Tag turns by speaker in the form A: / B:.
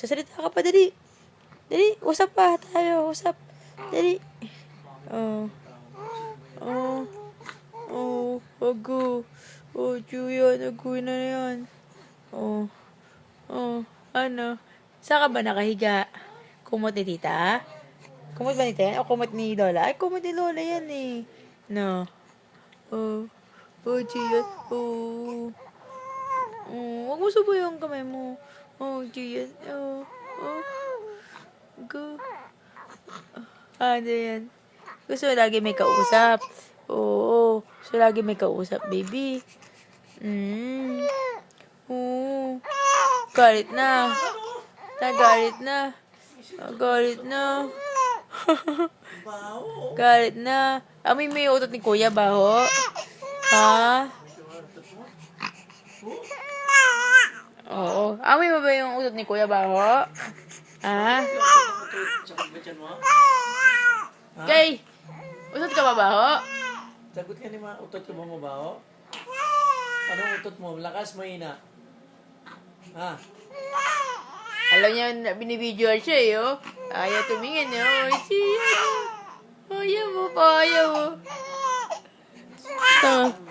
A: Sasalita ka pa, dali. Dali, usap pa tayo, usap. Dali. Oh. Oh. Oh, ago. Oh, Juya, naguwi na yan. Oh. Oh, ano? Saan ka ba nakahiga? Kumot ni tita? Kumot ba ni tita? O kumot ni Lola? Ay, kumot ni Lola yan eh. No. Oh. Oh, Juya. Oh. Oh, huwag mo subuyo ang kamay mo. Oh, Juya. Oh. Oh. Go. Ah, ano yan? Gusto mo lagi may kausap. Oo. Gusto lagi may kausap, baby. Mm. Oo. Galit na. Nagalit na. Nagalit na. Galit na. Amoy mo yung utot ni Kuya, baho? Ha? Oo. Amoy mo ba yung utot ni Kuya, baho? Ha? Kay, utot ka ba, baho?
B: Sagot ka ni ma, utot ka ba mo ba o? Anong utot mo? Lakas mo ina. Ha?
A: Alam niya, binibidyoan siya eh, oh. Ayaw tumingin, eh, oh. Siya. Ayaw mo pa, ayaw mo. Ito.